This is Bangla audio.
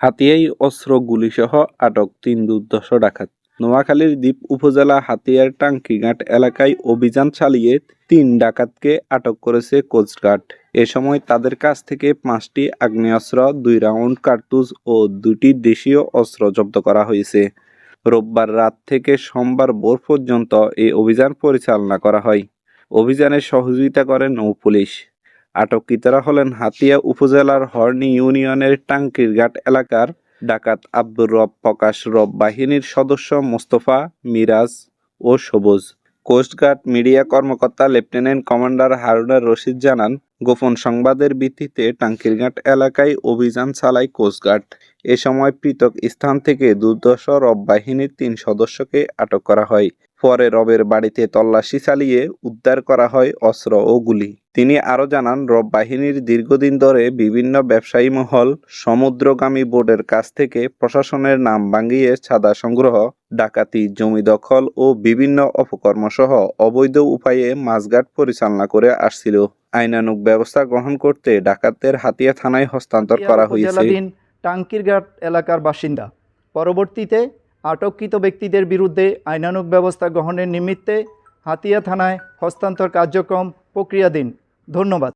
হাতিয়াই অস্ত্র গুলিসহ আটক তিন দুর্ধর্ষ ডাকাত। নোয়াখালীর দ্বীপ উপজেলা হাতিয়ার টাঙ্কিঘাট এলাকায় অভিযান চালিয়ে তিন ডাকাতকে আটক করেছে কোস্টগার্ড। এ সময় তাদের কাছ থেকে পাঁচটি আগ্নেয়াস্ত্র, দুই রাউন্ড কার্তুজ ও দুটি দেশীয় অস্ত্র জব্দ করা হয়েছে। রোববার রাত থেকে সোমবার ভোর পর্যন্ত এই অভিযান পরিচালনা করা হয়। অভিযানে সহযোগিতা করে নৌ পুলিশ। আটককৃতরা হলেন হাতিয়া উপজেলার হর্নি ইউনিয়নের টাঙ্কিরঘাট এলাকার ডাকাত আব্দুর রব, প্রকাশ রব বাহিনীর সদস্য মোস্তফা, মিরাজ ও সবুজ। কোস্টগার্ড মিডিয়া কর্মকর্তা লেফটেন্যান্ট কমান্ডার হারুনার রশিদ জানান, গোপন সংবাদের ভিত্তিতে টাঙ্কিরঘাট এলাকায় অভিযান চালায় কোস্টগার্ড এ সময় পৃথক স্থান থেকে দুর্দশ রব বাহিনীর তিন সদস্যকে আটক করা হয়। পরে রবের বাড়িতে তল্লাশি চালিয়ে উদ্ধার করা হয় অস্ত্র ও গুলি। তিনি আরও জানান রব বাহিনীর দীর্ঘদিন ধরে বিভিন্ন ব্যবসায়ী মহল সমুদ্রগামী বোর্ডের কাছ থেকে প্রশাসনের নাম ভাঙিয়ে ছাদা সংগ্রহ ডাকাতি জমি দখল ও বিভিন্ন অপকর্মসহ অবৈধ উপায়ে মাছঘাট পরিচালনা করে আসছিল। আইনানুক ব্যবস্থা গ্রহণ করতে ডাকাতদের হাতিয়া থানায় হস্তান্তর করা হয়েছে। টাঙ্কিরঘাট এলাকার বাসিন্দা। পরবর্তীতে আটককৃত ব্যক্তিদের বিরুদ্ধে আইনানুক ব্যবস্থা গ্রহণের নিমিত্তে হাতিয়া থানায় হস্তান্তর কার্যক্রম প্রক্রিয়াধীন। ধন্যবাদ।